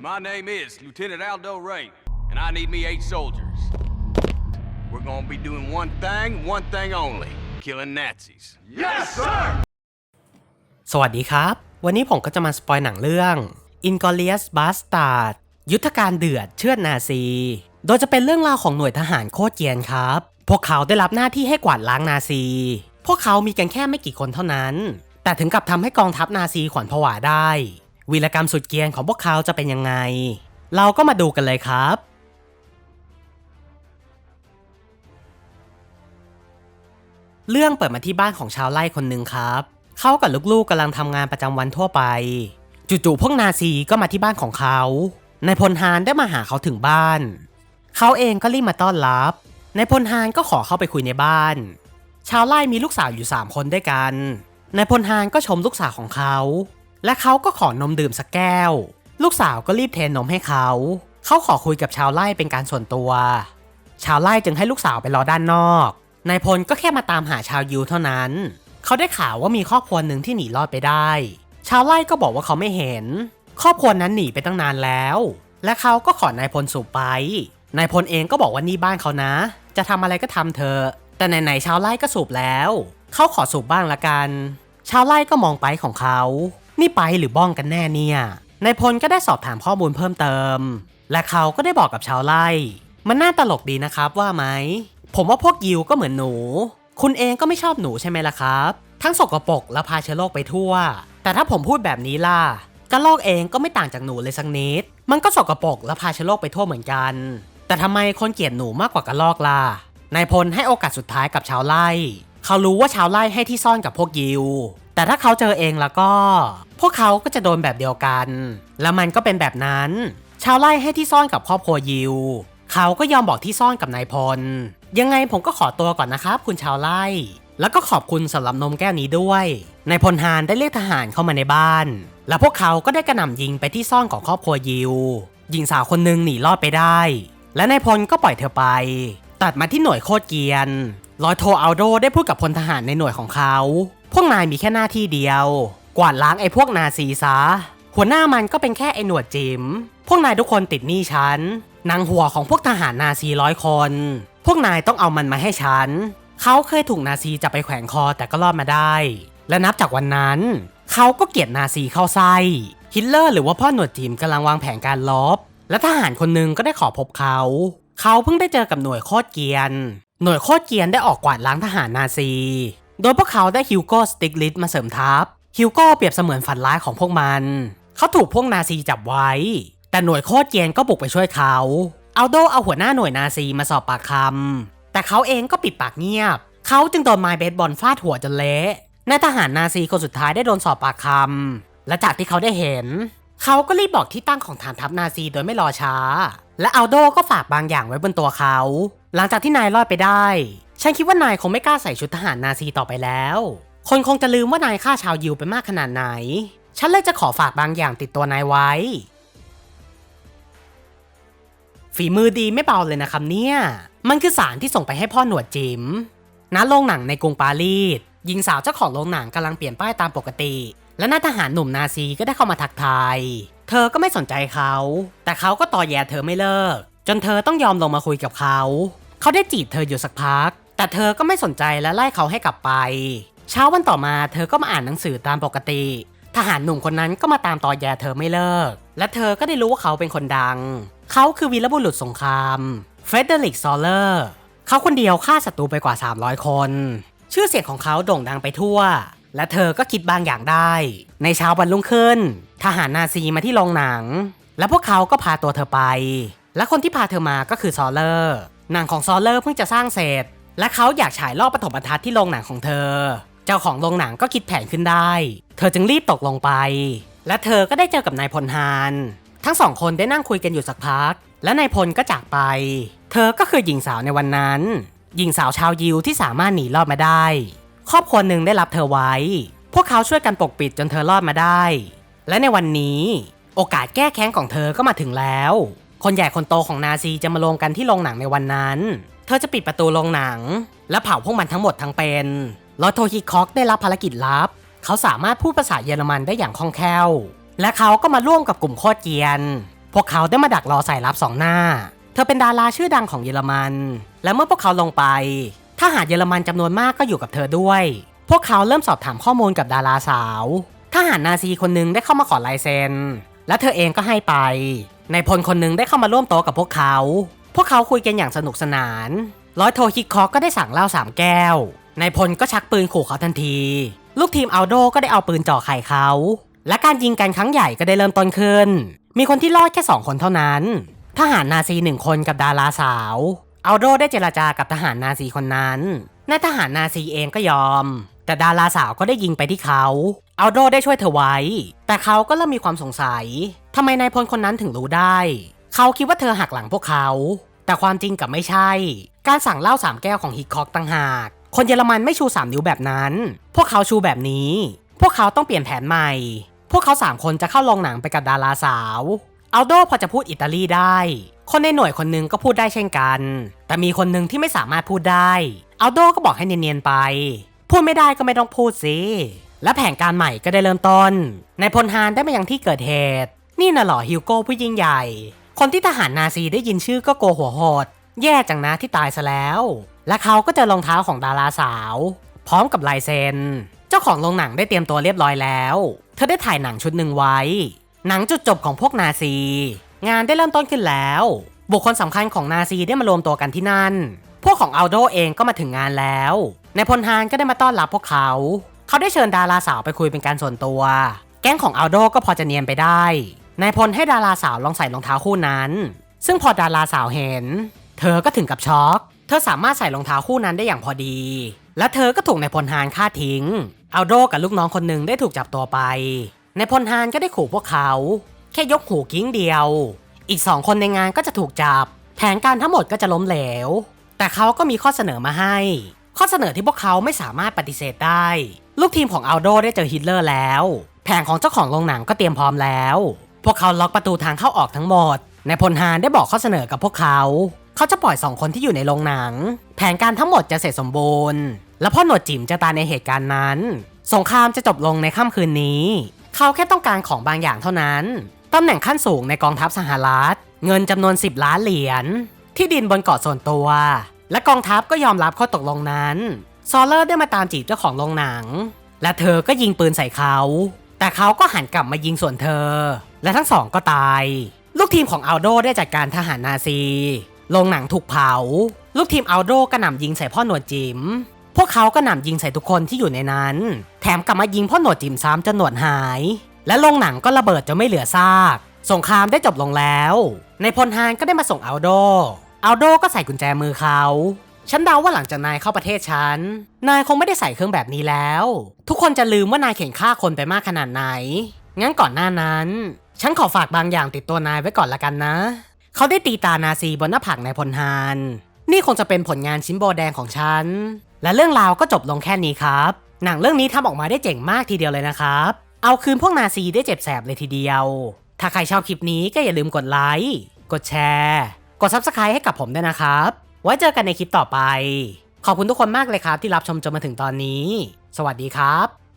My name is Lieutenant Aldo Ray, and I need me eight soldiers. We're gonna be doing one thing, one thing only killing Nazis. Yes, sir! สวัสดีครับ วันนี้ผมก็จะมาสปอยหนังเรื่อง Inglourious Bastard ยุทธการเดือดเชือดนาซี โดยจะเป็นเรื่องราวของหน่วยทหารโคตรเกรียนครับ พวกเขาได้รับหน้าที่ให้กวาดล้างนาซี พวกเขามีกันแค่ไม่กี่คนเท่านั้น แต่ถึงกับทำให้กองทัพนาซีขวัญผวาได้ วีรกรรมสุดเกียนของพวกเขาจะเป็นยังไง เราก็มาดูกันเลยครับเรื่องเปิดมาที่บ้านของชาวไร่คนหนึ่งครับ เขากับลูกๆกำลังทำงานประจำวันทั่วไป จู่ๆพวกนาซีก็มาที่บ้านของเขา นายพลฮานได้มาหาเขาถึงบ้าน เขาเองก็รีบมาต้อนรับ นายพลฮานก็ขอเข้าไปคุยในบ้าน ชาวไร่มีลูกสาวอยู่ 3 คนด้วยกัน นายพลฮานก็ชมลูกสาวของเขา และเขาก็ขอนมดื่มสักแก้ว ลูกสาวก็รีบเทนมให้เขา เขาขอคุยกับชาวไร่เป็นการส่วนตัว ชาวไร่จึงให้ลูกสาวไปรอด้านนอก นายพลก็แค่มาตามหาชาวยิวเท่านั้น เขาได้ข่าวว่ามีครอบครัวหนึ่งที่หนีรอดไปได้ ชาวไร่ก็บอกว่าเขาไม่เห็น ครอบครัวนั้นหนีไปตั้งนานแล้ว และเขาก็ขอนายพลสูบไป นายพลเองก็บอกว่านี่บ้านเขานะ จะทำอะไรก็ทำเถอะ แต่ไหนๆชาวไร่ก็สูบแล้ว เขาขอสูบบ้างละกัน ชาวไร่ก็มองไปของเขา นี่ไปหรือบ้องกันแน่เนี่ยนายพลก็ได้สอบถามข้อมูลเพิ่มเติม และเขาก็ได้บอกกับชาวไร่ มันน่าตลกดีนะครับว่าไหม ผมว่าพวกยิวก็เหมือนหนู คุณเองก็ไม่ชอบหนูใช่ไหมล่ะครับ ทั้งสกปรกและพาเชื้อโรคไปทั่ว แต่ถ้าผมพูดแบบนี้ล่ะกระโรคเองก็ไม่ต่างจากหนูเลยสักนิด มันก็สกปรกและพาเชื้อโรคไปทั่วเหมือนกัน แต่ทำไมคนเกลียดหนูมากกว่ากระรอกล่ะ นายพลให้โอกาสสุดท้ายกับชาวไร่ เขารู้ว่าชาวไร่ให้ที่ซ่อนกับพวกยิว แต่ถ้าเขาเจอเองแล้วก็ พวกเขาก็จะโดนแบบเดียวกัน แล้วมันก็เป็นแบบนั้น ชาวไร่ให้ที่ซ่อนกับครอบครัวยิว เขาก็ยอมบอกที่ซ่อนกับนายพล ยังไงผมก็ขอตัวก่อนนะครับคุณชาวไร่แล้วก็ขอบคุณสำหรับนมแก้วนี้ด้วย นายพลฮานได้เรียกทหารเข้ามาในบ้าน และพวกเขาก็ได้กระหน่ำยิงไปที่ซ่อนของครอบครัวยิว หญิงสาวคนหนึ่งหนีรอดไปได้ และนายพลก็ปล่อยเธอไป ตัดมาที่หน่วยโคตรเกียน ร้อยโทอัลโดได้พูดกับพลทหารในหน่วยของเขา พวกนายมีแค่หน้าที่เดียว กวาดล้างไอ้พวกนาซีซะ หัวหน้ามันก็เป็นแค่ไอ้หนวดจิม พวกนายทุกคนติดหนี้ฉัน นางหัวของพวกทหารนาซีร้อยคน พวกนายต้องเอามันมาให้ฉัน เขาเคยถูกนาซีจับไปแขวนคอแต่ก็รอดมาได้ และนับจากวันนั้น เขาก็เกลียดนาซีเข้าไส้ฮิตเลอร์หรือว่าพ่อหนวดจิมกำลังวางแผนการลบ และทหารคนหนึ่งก็ได้ขอพบเขา เขาเพิ่งได้เจอกับหน่วยโคตรเกียน หน่วยโคตรเกียนได้ออกกวาดล้างทหารนาซี โดยพวกเขาได้ฮิวโก้สติกลิสมาเสริมทัพ ฮิวโก้เปรียบเสมือนฝันร้ายของพวกมัน เขาถูกพวกนาซีจับไว้ แต่หน่วยโคตรเกรียนก็บุกไปช่วยเขาเอาโดเอาหัวหน้าหน่วยนาซีมาสอบปากคำ แต่เขาเองก็ปิดปากเงียบ เขาจึงโดนไม้เบสบอลฟาดหัวจนเละนายทหารนาซีคนสุดท้ายได้โดนสอบปากคำ และจากที่เขาได้เห็น เขาก็รีบบอกที่ตั้งของฐานทัพนาซีโดยไม่รอช้า และอัลโดก็ฝากบางอย่างไว้บนตัวเขา หลังจากที่นายรอดไปได้ ฉันคิดว่านายคงไม่กล้าใส่ชุดทหารนาซีต่อไปแล้ว คนคงจะลืมว่านายฆ่าชาวยิวไปมากขนาดไหน ฉันเลยจะขอฝากบางอย่างติดตัวนายไว้ ฝีมือดีไม่เบาเลยนะครับเนี่ย มันคือสารที่ส่งไปให้พ่อหนวดจิมณโรงหนังในกรุงปารีสหญิงสาวเจ้าของโรงหนังกำลังเปลี่ยนป้ายตามปกติ และนายทหารหนุ่มนาซีก็ได้เข้ามาทักทาย เธอก็ไม่สนใจเขา แต่เขาก็ต่อแย่เธอไม่เลิก จนเธอต้องยอมลงมาคุยกับเขา เขาได้จีบเธออยู่สักพัก แต่เธอก็ไม่สนใจและไล่เขาให้กลับไป เช้าวันต่อมาเธอก็มาอ่านหนังสือตามปกติ ทหารหนุ่มคนนั้นก็มาตามต่อแย่เธอไม่เลิก และเธอก็ได้รู้ว่าเขาเป็นคนดัง เขาคือวีรบุรุษสงครามเฟเดริกซอลเลอร์เขาคนเดียวฆ่าศัตรูไปกว่า 300 คน ชื่อเสียงของเขาโด่งดังไปทั่ว และเธอก็คิดบางอย่างได้ ในเช้าวันรุ่งขึ้น ทหารนาซีมาที่โรงหนัง และพวกเขาก็พาตัวเธอไป และคนที่พาเธอมาก็คือซอลเลอร์หนังของซอลเลอร์เพิ่งจะสร้างเสร็จ และเขาอยากฉายรอบปฐมบรรทัดที่โรงหนังของเธอ เจ้าของโรงหนังก็คิดแผนขึ้นได้ เธอจึงรีบตกลงไป และเธอก็ได้เจอกับนายพลฮานทั้งสองคนได้นั่งคุยกันอยู่สักพัก และนายพลก็จากไป เธอก็คือหญิงสาวในวันนั้น หญิงสาวชาวยิวที่สามารถหนีรอดมาได้ ครอบครัวหนึ่งได้รับเธอไว้ พวกเขาช่วยกันปกปิดจนเธอรอดมาได้ และในวันนี้ โอกาสแก้แค้นของเธอก็มาถึงแล้ว คนใหญ่คนโตของนาซีจะมารวมกันที่โรงหนังในวันนั้น เธอจะปิดประตูโรงหนัง และเผาพวกมันทั้งหมดทั้งเป็นลอโทฮิคอกได้รับภารกิจลับ เขาสามารถพูดภาษาเยอรมันได้อย่างคล่องแคล่ว และเขาก็มาร่วมกับกลุ่มโคตรเกียน พวกเขาได้มาดักรอใส่รับสองหน้า เธอเป็นดาราชื่อดังของเยอรมัน และเมื่อพวกเขาลงไปทหารเยอรมันจำนวนมากก็อยู่กับเธอด้วย พวกเขาเริ่มสอบถามข้อมูลกับดาราสาวทหารนาซีคนหนึงได้เข้ามาขอลายเซ็น และเธอเองก็ให้ไป ในพลคนหนึงได้เข้ามาร่วมโต๊ะกับพวกเขา พวกเขาคุยกันอย่างสนุกสนาน ร้อยโทฮิคอกก็ได้สั่งเหล้าสามแก้วนายพลก็ชักปืนขู่เขาทันที ลูกทีมอัลโดก็ได้เอาปืนจ่อไข่เขา และการยิงกันครั้งใหญ่ก็ได้เริ่มต้นขึ้น มีคนที่รอดแค่สองคนเท่านั้น ทหารนาซีหนึ่งคนกับดาราสาวอัลโดได้เจรจากับทหารนาซีคนนั้นนายทหารนาซีเองก็ยอม แต่ดาราสาวก็ได้ยิงไปที่เขาอัลโดได้ช่วยเธอไว้ แต่เขาก็เริ่มมีความสงสัยทำไมนายพลคนนั้นถึงรู้ได้ เขาคิดว่าเธอหักหลังพวกเขา แต่ความจริงกับไม่ใช่ การสั่งเหล้าสามแก้วของฮิตคอกต่างหาก คนเยอรมันไม่ชูสามนิ้วแบบนั้น พวกเขาชูแบบนี้ พวกเขาต้องเปลี่ยนแผนใหม่ พวกเขาสามคนจะเข้าโรงหนังไปกับดาราสาวอัลโดพอจะพูดอิตาลีได้ คนในหน่วยคนหนึงก็พูดได้เช่นกัน แต่มีคนหนึ่งที่ไม่สามารถพูดได้อัลโดก็บอกให้เนียนๆไป พูดไม่ได้ก็ไม่ต้องพูดสิและแผนการใหม่ก็ได้เริ่มต้นนายพลฮานได้มายังที่เกิดเหตุ นี่น่ะหรอฮิวโก้ผู้ยิ่งใหญ่ คนที่ทหารนาซีได้ยินชื่อก็โกหัวหด แย่จังนะที่ตายซะแล้ว และเขาก็เจอรองเท้าของดาราสาว พร้อมกับลายเซ็น เจ้าของโรงหนังได้เตรียมตัวเรียบร้อยแล้ว เธอได้ถ่ายหนังชุดหนึ่งไว้ หนังจุดจบของพวกนาซี งานได้เริ่มต้นขึ้นแล้ว บุคคลสำคัญของนาซีได้มารวมตัวกันที่นั่น พวกของอัลโดเองก็มาถึงงานแล้วนายพลฮานก็ได้มาต้อนรับพวกเขา เขาได้เชิญดาราสาวไปคุยเป็นการส่วนตัว แก๊งของอัลโดก็พอจะเนียนไปได้ นายพลให้ดาราสาวลองใส่รองเท้าคู่นั้น ซึ่งพอดาราสาวเห็น เธอก็ถึงกับช็อก เธอสามารถใส่รองเท้าคู่นั้นได้อย่างพอดี และเธอก็ถูกนายพลฮานฆ่าทิ้ง อัลโดกับลูกน้องคนหนึ่งได้ถูกจับตัวไป นายพลฮานก็ได้ขู่พวกเขา แค่ยกหูกิ้งเดียว อีกสองคนในงานก็จะถูกจับ แผนการทั้งหมดก็จะล้มเหลว แต่เขาก็มีข้อเสนอมาให้ ข้อเสนอที่พวกเขาไม่สามารถปฏิเสธได้ ลูกทีมของอัลโดได้เจอฮิตเลอร์แล้ว แผนของเจ้าของโรงหนังก็เตรียมพร้อมแล้ว พวกเขาล็อกประตูทางเข้าออกทั้งหมดนายพลฮานได้บอกข้อเสนอกับพวกเขา เขาจะปล่อยสองคนที่อยู่ในโรงหนัง แผนการทั้งหมดจะเสร็จสมบูรณ์ และพ่อหนวดจิ๋มจะตายในเหตุการณ์นั้น สงครามจะจบลงในค่ำคืนนี้ เขาแค่ต้องการของบางอย่างเท่านั้นตำแหน่งขั้นสูงในกองทัพสหรัฐ เงินจำนวน 10 ล้านเหรียญ ที่ดินบนเกาะส่วนตัว และกองทัพก็ยอมรับข้อตกลงนั้น ซอลเลอร์ได้มาตามจีบเจ้าของโรงหนัง และเธอก็ยิงปืนใส่เขา แต่เขาก็หันกลับมายิงส่วนเธอ และทั้งสองก็ตาย ลูกทีมของอัลโดได้จัดการทหารนาซีโรงหนังถูกเผา ลูกทีมอัลโดก็หนำยิงใส่พ่อหนวดจิ๋มพวกเขาก็หนำยิงใส่ทุกคนที่อยู่ในนั้น แถมกลับมายิงพ่อหนวดจิ๋มซ้ำจนหนวดหาย และโรงหนังก็ระเบิดจนไม่เหลือซาก สงครามได้จบลงแล้ว ในพลฮานก็ได้มาส่งอัลโดอัลโดก็ใส่กุญแจมือเขาฉันเดาว่าหลังจากนายเข้าประเทศฉัน นายคงไม่ได้ใส่เครื่องแบบนี้แล้ว ทุกคนจะลืมว่านายเข็นฆ่าคนไปมากขนาดไหน งั้นก่อนหน้านั้น ฉันขอฝากบางอย่างติดตัวนายไว้ก่อนละกันนะ เขาได้ตีตานาซีบนหน้าผากนายพลฮาน นี่คงจะเป็นผลงานชิ้นโบแดงของฉัน และเรื่องราวก็จบลงแค่นี้ครับ หนังเรื่องนี้ทำออกมาได้เจ๋งมากทีเดียวเลยนะครับ เอาคืนพวกนาซีได้เจ็บแสบเลยทีเดียว ถ้าใครชอบคลิปนี้ก็อย่าลืมกดไลค์ กดแชร์ กด Subscribe ให้กับผมด้วยนะครับ ไว้เจอกันในคลิปต่อไป ขอบคุณทุกคนมากเลยครับที่รับชมจนมาถึงตอนนี้ สวัสดีครับ